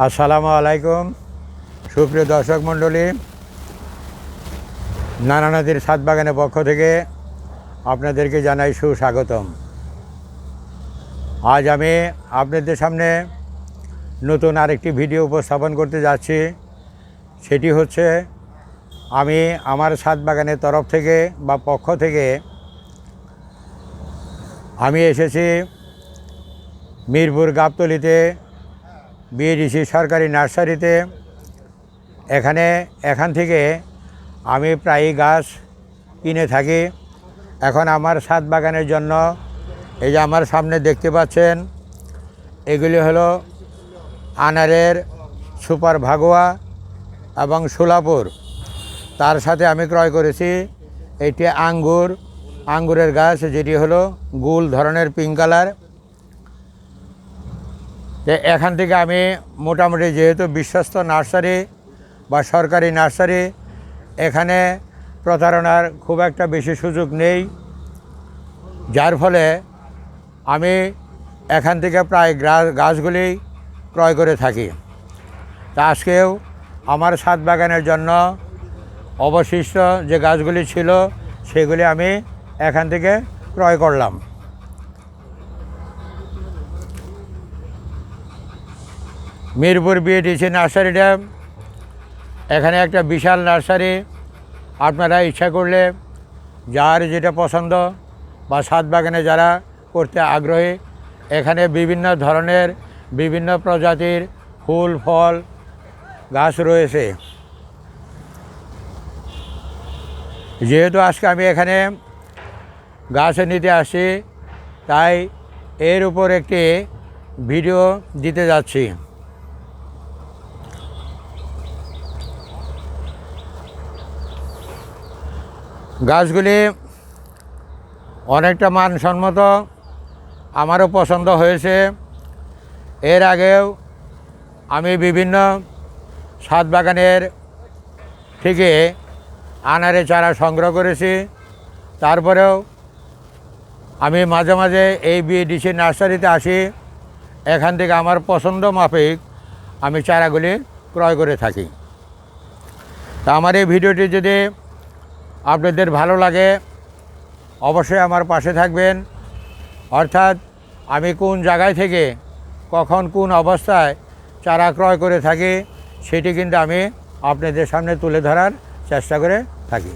আসসালামু আলাইকুম, সুপ্রিয় দর্শক মণ্ডলী। নানা নদীর সাত বাগানের পক্ষ থেকে আপনাদেরকে জানাই সুস্বাগতম। আজ আমি আপনাদের সামনে নতুন আরেকটি ভিডিও উপস্থাপন করতে যাচ্ছি। সেটি হচ্ছে, আমি আমার সাত বাগানের তরফ থেকে বা পক্ষ থেকে আমি এসেছি মিরপুর গাবতলিতে বিএডিসি সরকারি নার্সারিতে এখানে, এখান থেকে আমি প্রায়ই গাছ কিনে থাকি। এখন আমার ছাদ বাগানের জন্য, এই যে আমার সামনে দেখতে পাচ্ছেন, এগুলি হলো আনারের সুপার ভাগোয়া এবং সোলাপুর। তার সাথে আমি ক্রয় করেছি এটি আঙ্গুর। আঙ্গুরের গাছ, যেটি হলো গুল ধরনের পিঙ্ক কালার যে এখান থেকে আমি মোটামুটি যেহেতু বিশ্বস্ত নার্সারি বা সরকারি নার্সারি, এখানে প্রতারণার খুব একটা বেশি সুযোগ নেই। যার ফলে আমি এখান থেকে প্রায় গাছগুলি ক্রয় করে থাকি। তা আজকেও আমার ছাদ বাগানের জন্য অবশিষ্ট যে গাছগুলি ছিল, সেগুলি আমি এখান থেকে ক্রয় করলাম। Mirpur BADC nursery dam. এখানে একটা বিশাল নার্সারি। আপনারা ইচ্ছা করলে যার যেটা পছন্দ বা ছাদ বাগানে যারা করতে আগ্রহী, এখানে বিভিন্ন ধরনের বিভিন্ন প্রজাতির ফুল, ফল, গাছ রয়েছে। যেহেতু আজকে আমি এখানে গাছ নিতে আসি তাই এর উপর একটি ভিডিও দিতে যাচ্ছি। গাছগুলি অনেকটা মানসম্মত, আমারও পছন্দ হয়েছে। এর আগেও আমি বিভিন্ন ছাদ বাগানের থেকে আনারে চারা সংগ্রহ করেছি। তারপরেও আমি মাঝে মাঝে এই বিএডিসি নার্সারিতে আসি। এখান থেকে আমার পছন্দ মাফিক আমি চারাগুলি ক্রয় করে থাকি। তা আমার এই ভিডিওটি যদি আপনাদের ভালো লাগে, অবশ্যই আমার পাশে থাকবেন। অর্থাৎ আমি কোন জায়গায় থেকে, কখন কোন অবস্থায় চারা ক্রয় করে থাকি, সেটি কিন্তু আমি আপনাদের সামনে তুলে ধরার চেষ্টা করে থাকি।